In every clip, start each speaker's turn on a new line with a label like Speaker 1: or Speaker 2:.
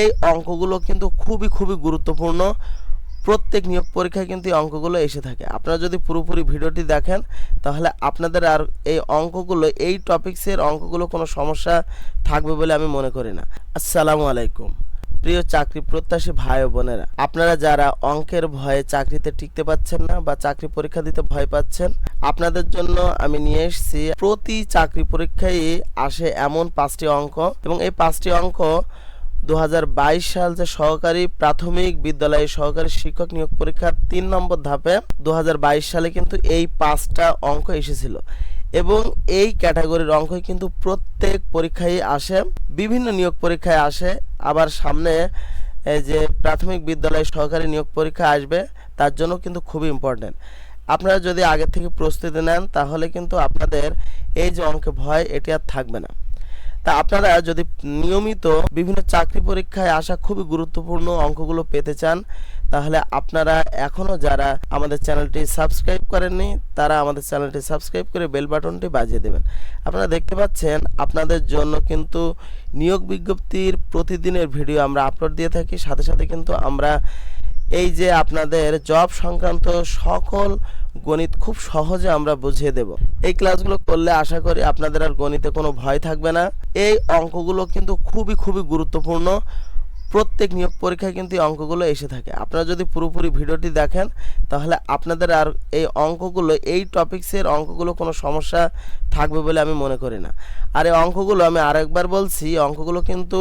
Speaker 1: এই অঙ্কগুলো কিন্তু খুবই খুবই গুরুত্বপূর্ণ। প্রত্যেক নিয়োগ পরীক্ষায় কিন্তু এই অঙ্কগুলো এসে থাকে। আপনারা যদি পুরোপুরি ভিডিওটি দেখেন, তাহলে আপনাদের আর এই অঙ্কগুলো, এই টপিক্সের অঙ্কগুলো কোনো সমস্যা থাকবে বলে আমি মনে করি না। আসসালামু আলাইকুম। প্রিয় চাকরি প্রত্যাশী ভাই বোনেরা, আপনারা যারা অঙ্কের ভয়ে চাকরিতে টিকতে পাচ্ছেন না বা চাকরি পরীক্ষা দিতে ভয় পাচ্ছেন, আপনাদের জন্য আমি নিয়ে এসেছি প্রতি চাকরি পরীক্ষায় আসে এমন পাঁচটি অঙ্ক এবং এই পাঁচটি অঙ্ক দু হাজার বাইশ সাল যে সহকারী প্রাথমিক বিদ্যালয়ে সহকারী শিক্ষক নিয়োগ পরীক্ষার তিন নম্বর ধাপে দু হাজার বাইশ সালে কিন্তু এই পাঁচটা অঙ্ক এসেছিল। এবং এই ক্যাটাগরির অঙ্কই কিন্তু প্রত্যেক পরীক্ষায় আসে, বিভিন্ন নিয়োগ পরীক্ষায় আসে। আবার সামনে যে প্রাথমিক বিদ্যালয়ে সহকারী নিয়োগ পরীক্ষা আসবে, তার জন্য কিন্তু খুবই ইম্পর্টেন্ট আপনারা যদি আগে থেকে প্রস্তুতি নেন, তাহলে কিন্তু আপনাদের এই যে অঙ্কে ভয়, এটি আর থাকবে না। তা আপনারা যদি নিয়মিত বিভিন্ন চাকরি পরীক্ষায় আসা খুবই গুরুত্বপূর্ণ অঙ্কগুলো পেতে চান, তাহলে আপনারা এখনও যারা আমাদের চ্যানেলটি সাবস্ক্রাইব করেননি, তারা আমাদের চ্যানেলটি সাবস্ক্রাইব করে বেল বাটনটি বাজিয়ে দেবেন। আপনারা দেখতে পাচ্ছেন, আপনাদের জন্য কিন্তু নিয়োগ বিজ্ঞপ্তির প্রতিদিনের ভিডিও আমরা আপলোড দিয়ে থাকি। সাথে সাথে কিন্তু আমরা এই যে আপনাদের জব সংক্রান্ত সকল গণিত খুব সহজে আমরা বুঝিয়ে দেব। এই ক্লাসগুলো করলে আশা করি আপনাদের আর গণিতে কোনো ভয় থাকবে না। এই অঙ্কগুলো কিন্তু খুবই খুবই গুরুত্বপূর্ণ। প্রত্যেক নিয়োগ পরীক্ষায় কিন্তু এই অঙ্কগুলো এসে থাকে। আপনারা যদি পুরোপুরি ভিডিওটি দেখেন, তাহলে আপনাদের আর এই অঙ্কগুলো, এই টপিক্সের অঙ্কগুলো কোনো সমস্যা থাকবে বলে আমি মনে করি না। আর এই অঙ্কগুলো আমি আরেকবার বলছি অঙ্কগুলো কিন্তু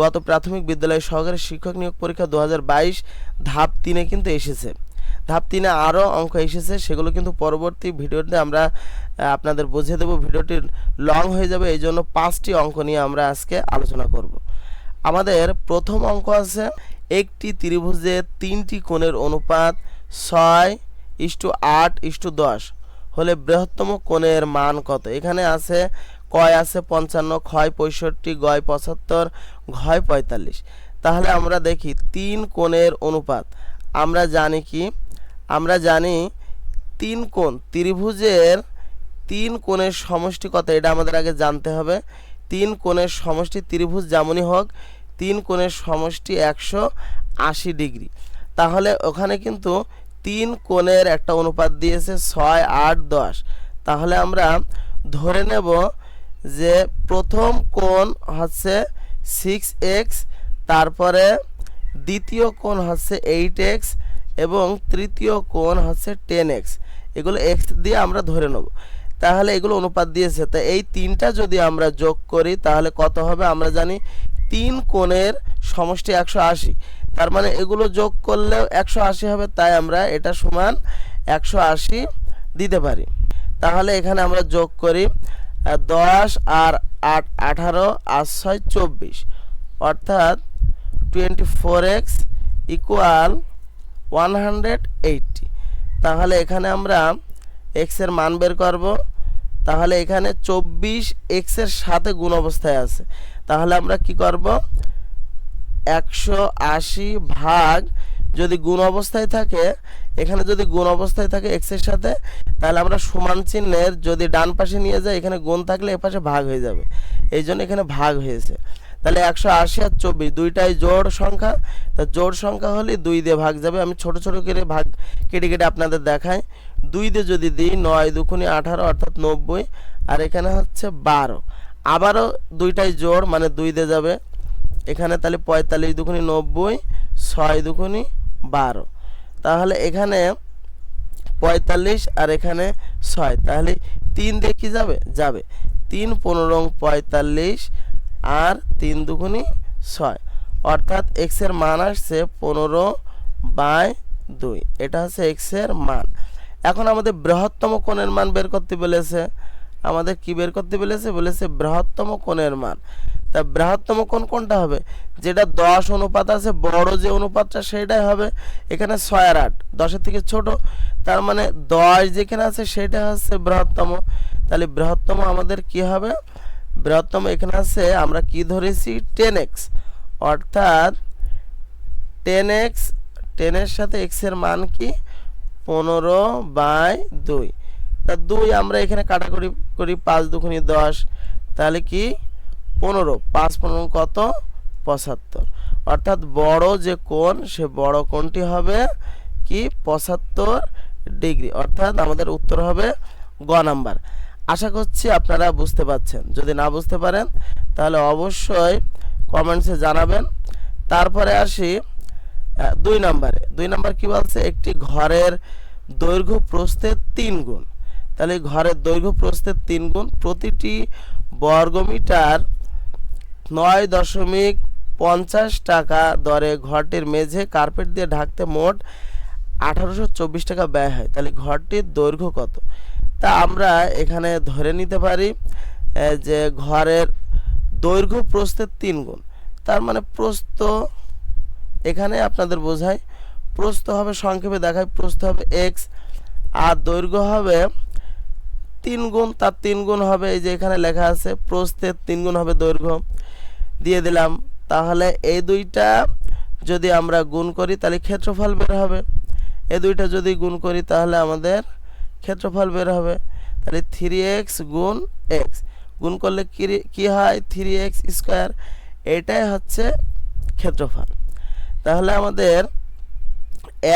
Speaker 1: গত প্রাথমিক বিদ্যালয় সহকারী শিক্ষক নিয়োগ পরীক্ষা দু হাজার বাইশ ধাপ তিনে কিন্তু এসেছে। ধাপ তিনে আরও অঙ্ক এসেছে, সেগুলো কিন্তু পরবর্তী ভিডিওতে আমরা আপনাদের বুঝিয়ে দেবো। ভিডিওটি লং হয়ে যাবে, এই জন্য পাঁচটি অঙ্ক নিয়ে আমরা আজকে আলোচনা করব। আমাদের প্রথম অঙ্ক আছে, একটি ত্রিভুজে তিনটি কোণের অনুপাত ছয় ইস্টু আট ইস্টু দশ, হলে বৃহত্তম কোণের মান কত? এখানে আছে, কয় আছে পঞ্চান্ন, ক্ষয় পঁয়ষট্টি, গয় পঁচাত্তর, ঘয় পঁয়তাল্লিশ। তাহলে আমরা দেখি, তিন কোণের অনুপাত, আমরা জানি কি? আমরা জানি তিন কোণ, ত্রিভুজের তিন কোণের সমষ্টি কত এটা আমাদের আগে জানতে হবে। তিন কোণের সমষ্টি ত্রিভুজ যেমনই হোক, তিন কোণের সমষ্টি একশো আশি ডিগ্রি। তাহলে ওখানে কিন্তু তিন কোণের একটা অনুপাত দিয়েছে ছয় আট দশ। তাহলে আমরা ধরে নেব যে প্রথম কোণ হচ্ছে সিক্স এক্স তারপরে দ্বিতীয় কোণ হচ্ছে এইট এক্স এবং তৃতীয় কোণ হচ্ছে টেন এক্স। এগুলো এক্স দিয়ে আমরা ধরে নেব। তাহলে এগুলো অনুপাত দিয়েছে। তা এই তিনটা যদি আমরা যোগ করি, তাহলে কত হবে? আমরা জানি তিন কোণের সমষ্টি একশো আশি। তার মানে এগুলো যোগ করলেও একশো আশি হবে, তাই আমরা এটা সমান একশো আশি দিতে পারি। তাহলে এখানে আমরা যোগ করি দশ আর আট, আঠারো আর ছয়, চব্বিশ। অর্থাৎ twenty four X equal one hundred eighty তাহলে এখানে আমরা এক্সের মান বের করব। তাহলে এখানে চব্বিশ এক্সের সাথে গুণ অবস্থায় আছে। তাহলে আমরা কি করব? একশো আশি ভাগ যদি গুণ অবস্থায় থাকে, এখানে যদি গুণ অবস্থায় থাকে এক্সের সাথে, তাহলে আমরা সমান চিহ্নের যদি ডান পাশে নিয়ে যাই, এখানে গুণ থাকলে এ পাশে ভাগ হয়ে যাবে। এই জন্য এখানে ভাগ হয়েছে। তাহলে একশো আশি আর চব্বিশ, দুইটাই জোড় সংখ্যা। তা জোড় সংখ্যা হলে দুই দিয়ে ভাগ যাবে। আমি ছোট ছোট করে ভাগ কেটে কেটে আপনাদের দেখাই। দুই দিয়ে যদি দিই, নয় দুখুনি আঠারো অর্থাৎ নব্বই, আর এখানে হচ্ছে বারো। আবারও দুইটাই জোড় মানে দুই দিয়ে যাবে। এখানে তাহলে পঁয়তাল্লিশ দুখুনি নব্বই, ছয় দুখুনি বারো। তাহলে এখানে পঁয়তাল্লিশ আর এখানে ছয়। তাহলে তিন দিয়ে কি যাবে? যাবে। তিন পনেরো পঁয়তাল্লিশ আর তিন দুগুণি ছয়। অর্থাৎ এক্সের মান আসছে পনেরো বাই দুই। এটা হচ্ছে এক্সের মান। এখন আমাদের বৃহত্তম কোণের মান বের করতে বলেছে। আমাদের কি বের করতে বলেছে? বলেছে বৃহত্তম কোণের মান। তা বৃহত্তম কোণ কোনটা হবে? যেটা দশ অনুপাত আছে, বড় যে অনুপাতটা সেটাই হবে এখানে ছয় আর আট। দশের থেকে ছোট। তার মানে দশ যেখানে আছে সেটা হচ্ছে বৃহত্তম। তাহলে বৃহত্তম আমাদের কি হবে? বৃহত্তম এখানে আছে, আমরা কি ধরেছি? টেন এক্স অর্থাৎ টেন এক্স টেনের সাথে এক্সের মান কি? পনেরো বাই দুই। তা দুই আমরা এখানে কাটাকুটি করি, পাঁচ দুগুণি দশ। তাহলে কি? পনেরো। পাঁচ পনেরো কত? পঁচাত্তর। অর্থাৎ বড় যে কোণ, সে বড় কোণটি হবে কি? পঁচাত্তর ডিগ্রি। অর্থাৎ আমাদের উত্তর হবে গ নাম্বার। আশা করছি আপনারা বুঝতে পারছেন। যদি না বুঝতে পারেন, তাহলে অবশ্যই কমেন্টসে জানাবেন। তারপরে আসি দুই নম্বরে। দুই নম্বর কি বলছে? একটি ঘরের দৈর্ঘ্য প্রস্থের তিন গুণ। তাহলে ঘরের দৈর্ঘ্য প্রস্থের তিন গুণ প্রতিটি বর্গমিটার নয় দশমিক পঞ্চাশ টাকা দরে ঘরটির মেঝে কার্পেট দিয়ে ঢাকতে মোট আঠারোশো চব্বিশ টাকা ব্যয় হয়। তাহলে ঘরটির দৈর্ঘ্য কত? তা আমরা এখানে ধরে নিতে পারি যে ঘরের দৈর্ঘ্য প্রস্থের তিন গুণ। তার মানে প্রস্থ এখানে আপনাদের বোঝায়, প্রস্থ হবে সংক্ষেপে দেখায়, প্রস্থ হবে এক্স আর দৈর্ঘ্য হবে তিন গুণ, তার তিন গুণ হবে এই যে এখানে লেখা আছে, প্রস্থের তিন গুণ হবে দৈর্ঘ্য। দিয়ে দিলাম, তাহলে এই দুইটা যদি আমরা গুণ করি, তাহলে ক্ষেত্রফল বের হবে। এই দুইটা যদি গুণ করি, তাহলে আমাদের ক্ষেত্রফল বের হবে, তাহলে থ্রি এক্স গুণ এক্স গুণ করলে কি হয়? থ্রি এক্স স্কোয়ার এটাই হচ্ছে ক্ষেত্রফল। তাহলে আমাদের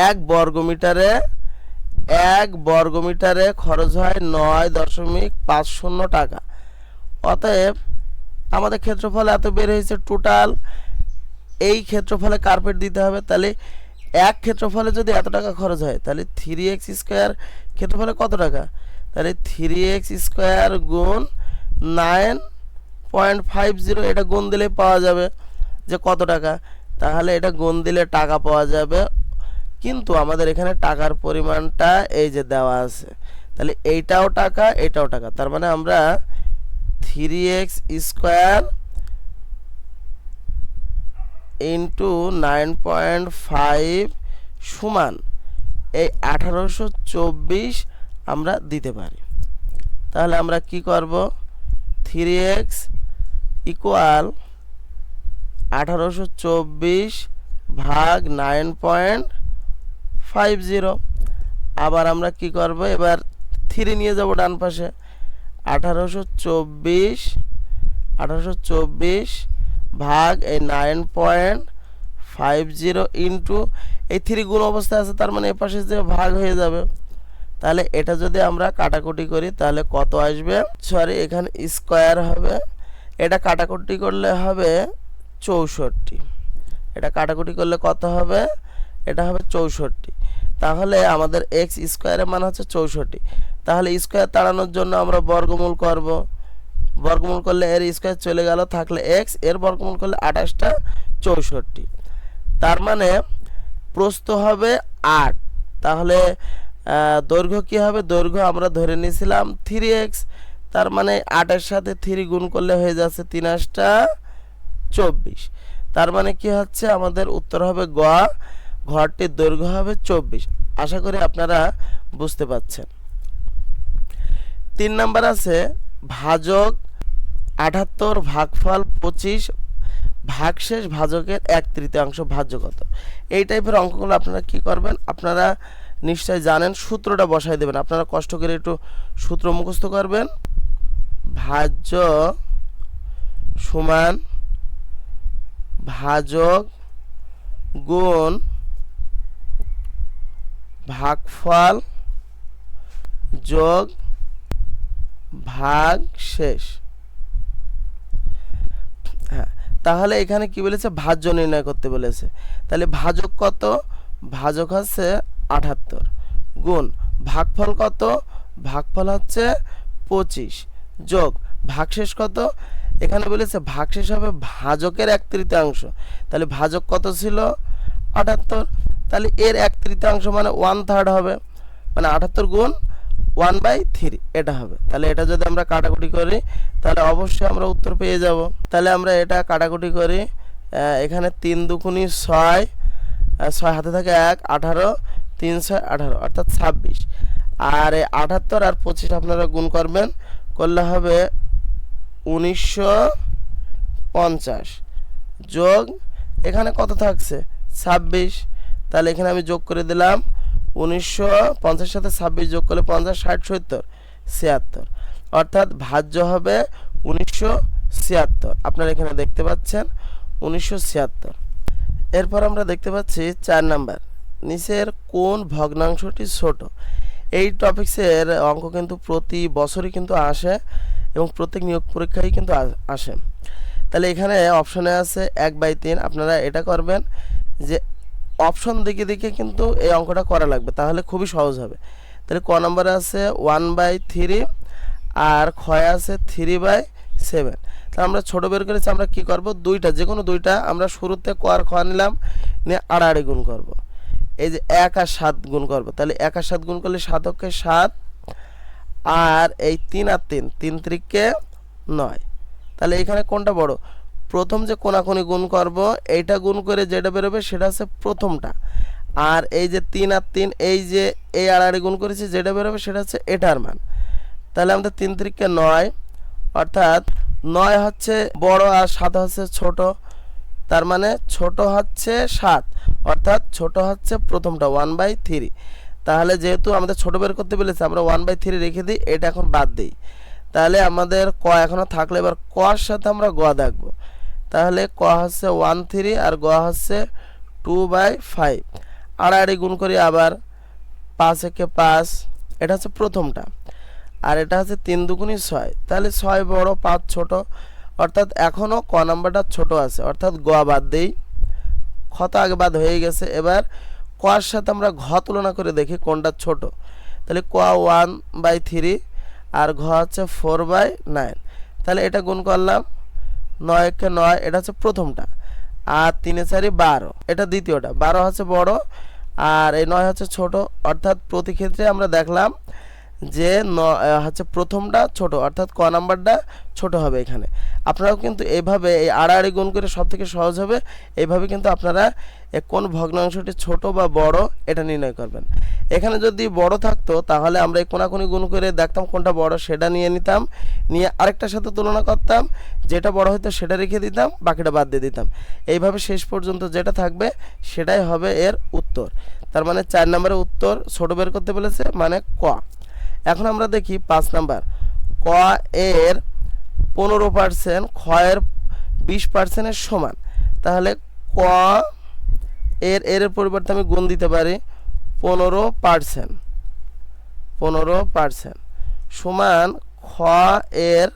Speaker 1: এক বর্গমিটারে এক বর্গমিটারে খরচ হয় নয় দশমিক পাঁচ শূন্য টাকা। অতএব আমাদের ক্ষেত্রফল এত বের হয়েছে টোটাল এই ক্ষেত্রফলে কার্পেট দিতে হবে, তাহলে এক ক্ষেত্রফলে যদি এত টাকা খরচ হয়, তাহলে থ্রি এক্স স্কোয়ার ক্ষেত্রফলে কত টাকা? তাহলে থ্রি এক্স স্কোয়ার গুণ নাইন পয়েন্ট ফাইভ জিরো এটা গুণ দিলেই পাওয়া যাবে যে কত টাকা? তাহলে এটা গুণ দিলে টাকা পাওয়া যাবে। কিন্তু আমাদের এখানে টাকার পরিমাণটা এই যে দেওয়া আছে, তাহলে এইটাও টাকা, এটাও টাকা। তার মানে আমরা three X square into nine point five সমান এই আঠারোশো চব্বিশ আমরা দিতে পারি। তাহলে আমরা কি করব? থ্রি এক্স ইকুয়াল আঠারোশো চব্বিশ ভাগ নাইন পয়েন্ট ফাইভ জিরো আবার আমরা কি করব? এবার থ্রি নিয়ে যাব ডান পাশে। আঠারোশো চব্বিশ আঠারোশো চব্বিশ ভাগ এই nine point five zero into এই থ্রি গুণ অবস্থায় আছে, তার মানে এ পাশে যে ভাগ হয়ে যাবে, তাহলে এটা যদি আমরা কাটাকুটি করি, তাহলে কত আসবে? সরি এখানে স্কোয়ার হবে। এটা কাটাকুটি করলে হবে চৌষট্টি। এটা কাটাকুটি করলে কত হবে? এটা হবে চৌষট্টি। তাহলে আমাদের এক্স স্কোয়ারের মান হচ্ছে চৌষট্টি। তাহলে স্কোয়ার তাড়ানোর জন্য আমরা বর্গমূল করব। বর্গমূল করলে এর স্কোয়ার চলে গেল, থাকলে এক্সের বর্গমূল করলে আঠাশটা চৌষট্টি। তার মানে প্রস্থ হবে আট। তাহলে দৈর্ঘ্য কী হবে? দৈর্ঘ্য আমরা ধরে নিয়েছিলাম থ্রি এক্স তার মানে আটের সাথে থ্রি গুণ করলে হয়ে যাচ্ছে তিন আটটা চব্বিশ। তার মানে কি হচ্ছে? আমাদের উত্তর হবে গ, ঘরটির দৈর্ঘ্য হবে চব্বিশ। আশা করি আপনারা বুঝতে পাচ্ছেন তিন নাম্বার আছে ভাজক আটাত্তর ভাগফল পঁচিশ, ভাগশেষ ভাজকের এক তৃতীয়াংশ ভাজ্য কত এই টাইপের অঙ্কগুলো আপনারা কি করবেন? আপনারা নিশ্চয় জানেন, সূত্রটা বসাই দেবেন। আপনারা কষ্ট করে একটু সূত্র মুখস্থ করবেন। ভাজ্য সমান ভাজক গুণ ভাগফল যোগ ভাগ শেষ হ্যাঁ তাহলে এখানে কি বলেছে? ভাজ্য নির্ণয় করতে বলেছে। তাহলে ভাজক কত? ভাজক হচ্ছে আঠাত্তর গুণ, ভাগফল কত? ভাগফল হচ্ছে পঁচিশ। যোগ, ভাগশেষ কত? এখানে বলেছে ভাগশেষ হবে ভাজকের এক তৃতীয়াংশ। তাহলে ভাজক কত ছিল? আটাত্তর। তাহলে এর এক তৃতীয়াংশ মানে ওয়ান থার্ড হবে। মানে আটাত্তর গুণ ওয়ান বাই থ্রি এটা হবে। তাহলে এটা যদি আমরা কাটাকুটি করি, তাহলে অবশ্যই আমরা উত্তর পেয়ে যাব। তাহলে আমরা এটা কাটাকুটি করি এখানে তিন দুকুনি ছয় ছয় হাতে থাকে এক, আঠারো, তিন ছয়, আঠারো, অর্থাৎ ছাব্বিশ। আর এই আটাত্তর আর পঁচিশ আপনারা গুণ করবেন, করলে হবে উনিশশো পঞ্চাশ। যোগ এখানে কত থাকছে? ছাব্বিশ। তাহলে এখানে আমি যোগ করে দিলাম উনিশশো পঞ্চাশ সাথে ছাব্বিশ যোগ করলে পঞ্চাশ, ষাট, সত্তর, ছিয়াত্তর। অর্থাৎ ভাজ্য হবে উনিশশো ছিয়াত্তর। আপনারা এখানে দেখতে পাচ্ছেন উনিশশো ছিয়াত্তর। এরপর আমরা দেখতে পাচ্ছি চার নাম্বার। নিচের কোন ভগ্নাংশটি ছোট? এই টপিক্সের অঙ্ক কিন্তু প্রতি বছরই কিন্তু আসে এবং প্রত্যেক নিয়োগ পরীক্ষায় কিন্তু আসে। তাহলে এখানে অপশনে আছে এক বাই তিন। আপনারা এটা করবেন যে অপশন দেখে দেখে কিন্তু এই অঙ্কটা করা লাগবে, তাহলে খুবই সহজ হবে। তাহলে ক নম্বরে আছে ওয়ান বাই থ্রি আর ক্ষয় আছে থ্রি বাই সেভেন তাহলে আমরা ছোটো বের করেছি, আমরা কি করব? দুইটা যে কোনো দুইটা আমরা শুরুতে ক আর খ নিলাম, নিয়ে আড়াআড়ি গুণ করব। এই যে এক আর সাত গুণ করব, তাহলে এক আর সাত গুণ করলে সাতকে সাত, আর এই তিন আর তিন তিন ত্রিককে নয়। তাহলে এখানে কোনটা বড়? প্রথম যে কোনাকুনি গুণ করব, এইটা গুণ করে যেটা বেরোবে সেটা হচ্ছে প্রথমটা। আর এই যে তিন আর তিন, এই যে এই আড়াআড়ি গুণ করেছি, যেটা বেরোবে সেটা হচ্ছে এটার মান। তাহলে আমাদের তিন ত্রিককে নয়, অর্থাৎ নয় হচ্ছে বড় আর সাত হচ্ছে ছোট। তার মানে ছোট হচ্ছে সাত, অর্থাৎ ছোট হচ্ছে প্রথমটা ওয়ান বাই থ্রি তাহলে যেহেতু আমাদের ছোট বের করতে বলেছে, আমরা ওয়ান বাই থ্রি রেখে দিই, এটা এখন বাদ দিই। তাহলে আমাদের ক এখনও থাকলে এবার কর সাথে আমরা গ দেখব। তাহলে ক হচ্ছে ওয়ান থ্রি আর গ হচ্ছে টু বাই ফাইভ আড়াআড়ি গুণ করি আবার পাঁচ একে পাঁচ, এটা হচ্ছে প্রথমটা। আর এটা হচ্ছে তিন দুগুণই ছয়। তাহলে ছয় বড়, পাঁচ ছোট, অর্থাৎ এখনও ক নাম্বারটা ছোট আছে, অর্থাৎ গ বাদ দেই। খ তো আগে বাদ হয়ে গেছে, এবার কর সাথে আমরা ঘ তুলনা করে দেখি কোনটা ছোট। তাহলে ক ওয়ান বাই থ্রি আর ঘ হচ্ছে ফোর বাই নাইন তাহলে এটা গুণ করলাম নয় একে নয়, এটা হচ্ছে প্রথমটা। আর তিনে চারি বারো, এটা দ্বিতীয়টা। বারো হচ্ছে বড়, আর এই নয় হচ্ছে ছোট। অর্থাৎ প্রতি ক্ষেত্রে আমরা দেখলাম যে ন হচ্ছে প্রথমটা ছোট, অর্থাৎ ক নাম্বারটা ছোট হবে এখানে। আপনারাও কিন্তু এইভাবে এই আড়াআড়ি গুণ করে সব থেকে সহজ হবে। এইভাবে কিন্তু আপনারা কোন ভগ্নাংশটি ছোট বা বড় এটা নির্ণয় করবেন। এখানে যদি বড় থাকতো, তাহলে আমরা এই কোনাকুনি গুণ করে দেখতাম কোনটা বড় সেটা নিয়ে নিতাম। নিয়ে আরেকটার সাথে তুলনা করতাম, যেটা বড় হতো সেটা রেখে দিতাম, বাকিটা বাদ দিয়ে দিতাম। এইভাবে শেষ পর্যন্ত যেটা থাকবে সেটাই হবে এর উত্তর। তার মানে চার নম্বরের উত্তর ছোট বের করতে বলেছে মানে ক। এখন আমরা দেখি পাঁচ নাম্বার। ক এর পনেরো পার্সেন্ট ক্ষয়ের বিশ পার্সেন্টের সমান। তাহলে ক এর এর পরিবর্তে আমি গুণ দিতে পারি পনেরো পার্সেন্ট। পনেরো পার্সেন্ট। সমান খ এর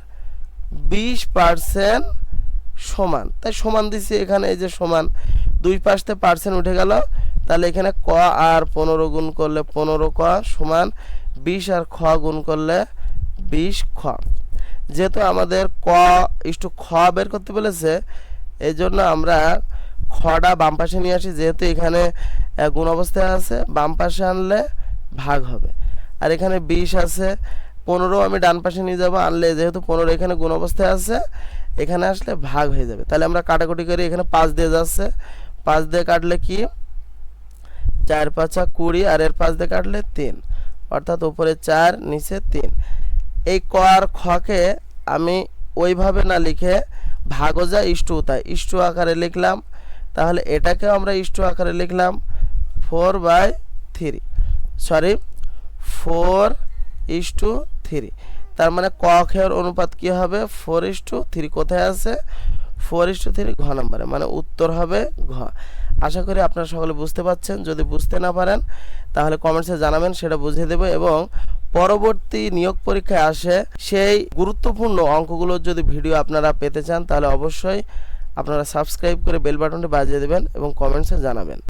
Speaker 1: বিশ পার্সেন্ট সমান। তাই সমান দিছি এখানে, এই যে সমান দুই পাশে পার্সেন্ট উঠে গেল। তাহলে এখানে ক আর পনেরো গুণ করলে পনেরো ক সমান বিশ আর খ গুণ করলে বিশ খ। যেহেতু আমাদের ক ইস্টু খ বের করতে বলেছে এই জন্য আমরা খটা বাম পাশে নিয়ে আসি, যেহেতু এখানে গুণ অবস্থায় আছে, বাম পাশে আনলে ভাগ হবে। আর এখানে বিশ আছে, পনেরো আমি ডান পাশে নিয়ে যাব, আনলে যেহেতু পনেরো এখানে গুণ অবস্থায় আছে, এখানে আসলে ভাগ হয়ে যাবে। তাহলে আমরা কাটাকুটি করি এখানে পাঁচ দিয়ে যাচ্ছে। পাঁচ দিয়ে কাটলে কি? চার পাঁচা কুড়ি, আর এর পাঁচ দিয়ে কাটলে তিন। অর্থাৎ উপরে চার, নিচে তিন। এই ক আর খকে আমি ওইভাবে না লিখে ভাগজা ইষ্টু তাই। ইষ্টু আকারে লিখলাম, তাহলে এটাকেও আমরা ইষ্টু আকারে লিখলাম four by three. Sorry, four is to three. তার মানে ক খেয়ের অনুপাত কি হবে? ফোর ইস টু থ্রি কোথায় আছে? ফোর ইস টু থ্রি ঘ নম্বরে মানে উত্তর হবে ঘ। আশা করি আপনারা সকলে বুঝতে পারছেন। যদি বুঝতে না পারেন, তাহলে কমেন্টসে জানাবেন, সেটা বুঝিয়ে দেবো এবং পরবর্তী নিয়োগ পরীক্ষায় আসে সেই গুরুত্বপূর্ণ অঙ্কগুলোর যদি ভিডিও আপনারা পেতে চান, তাহলে অবশ্যই আপনারা সাবস্ক্রাইব করে বেল বাটনটি বাজিয়ে দেবেন এবং কমেন্টসে জানাবেন।